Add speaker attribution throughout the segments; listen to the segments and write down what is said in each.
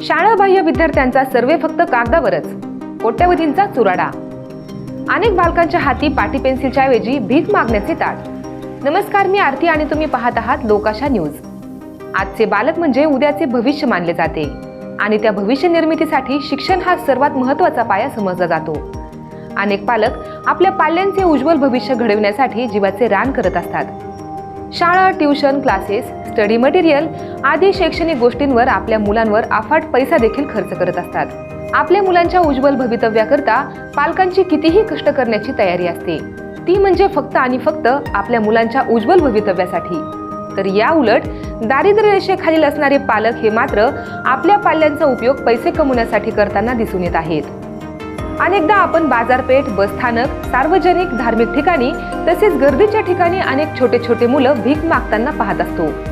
Speaker 1: शाळाबाह्य विद्यार्थ्यांचा सर्वे फक्त कागदावरच. कोट्यवधींचा चुराडा. अनेक बालकांच्या हाती पाटी पेन्सिलच्या ऐवजी भीक मागण्याचे ताट. नमस्कार मी आरती आणि तुम्ही पाहत आहात लोकाशा न्यूज. आजचे बालक म्हणजे उद्याचे भविष्य मानले जाते आणि त्या भविष्य निर्मितीसाठी शिक्षण हा सर्वात महत्त्वाचा पाया समजला जातो. अनेक पालक आपल्या पाल्यांचे उज्ज्वल भविष्य घडविण्यासाठी जीवाचे रान करत असतात. शाळा ट्युशन क्लासेस स्टडी मटेरियल आदी शैक्षणिक गोष्टींवर आपल्या मुलांवर अफाट पैसा देखील खर्च करत असतात. आपल्या मुलांच्या उज्ज्वल भवितव्याकरता पालकांची कितीही कष्ट करण्याची तयारी असते. ती म्हणजे फक्त आणि फक्त आपल्या मुलांच्या उज्ज्वल भवितव्यासाठी. तर या उलट दारिद्र्य रेषेखालील असणारे पालक हे मात्र आपल्या पाल्यांचा उपयोग पैसे कमवण्यासाठी करताना दिसून येत आहेत. अनेकदा आपण बाजारपेठ बसस्थानक सार्वजनिक धार्मिक ठिकाणी तसेच गर्दीच्या ठिकाणी अनेक छोटे छोटे मुलं भीक मागताना पाहत असतो.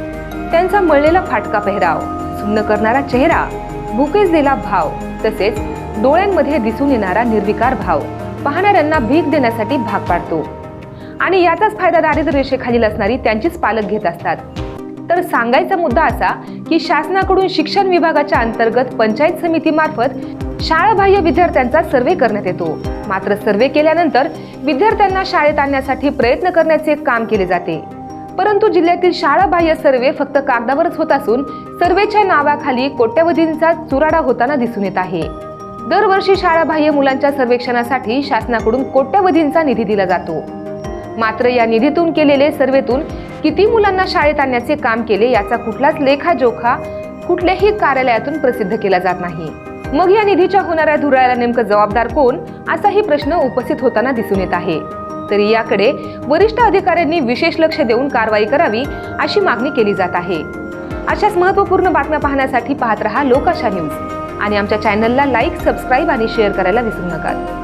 Speaker 1: त्यांचा मळलेला फाटका पेहराव सुन्न करणारा चेहरा भुकेजलेला भाव तसेच डोळ्यांमध्ये दिसून येणारा निर्विकार भाव पाहणाऱ्यांना भीक देण्यासाठी भाग पाडतो. आणि याचाच फायदा दारिद्र्य रेषेखालील असणारी त्यांचीच पालक घेत असतात. तर सांगायचा मुद्दा असा की शासनाकडून शिक्षण विभागाच्या अंतर्गत पंचायत समितीमार्फत शाळाबाह्य विद्यार्थ्यांचा सर्वे करण्यात येतो. मात्र सर्वे केल्यानंतर विद्यार्थ्यांना शाळेत आणण्यासाठी प्रयत्न करण्याचे काम केले जाते. परंतु जिल्ह्यातील शाळाबाह्य सर्वे फक्त कागदावरच होत असून सर्वेच्या नावाखाली कोट्यवधींचा चुराडा होताना दिसून येत आहे. दरवर्षी शाळाबाह्य मुलांच्या सर्वेक्षणासाठी शासनाकडून कोट्यवधींचा निधी दिला जातो. मात्र या निधीतून केलेले सर्वेतून किती मुलांना शाळेत आणण्याचे काम केले याचा कुठलाच लेखाजोखा कुठल्याही कार्यालयातून प्रसिद्ध केला जात नाही. मग या निधीच्या होणाऱ्या धुराळ्याला नेमकं जबाबदार कोण? असाही प्रश्न उपस्थित होताना दिसून येत आहे. तरी याकडे वरिष्ठ अधिकाऱ्यांनी विशेष लक्ष देऊन कारवाई करावी अशी मागणी केली जात आहे. अशाच महत्त्वपूर्ण बातम्या पाहण्यासाठी पाहत रहा लोकाशा न्यूज. आणि आमच्या चॅनलला लाईक सबस्क्राईब आणि शेअर करायला विसरू नका.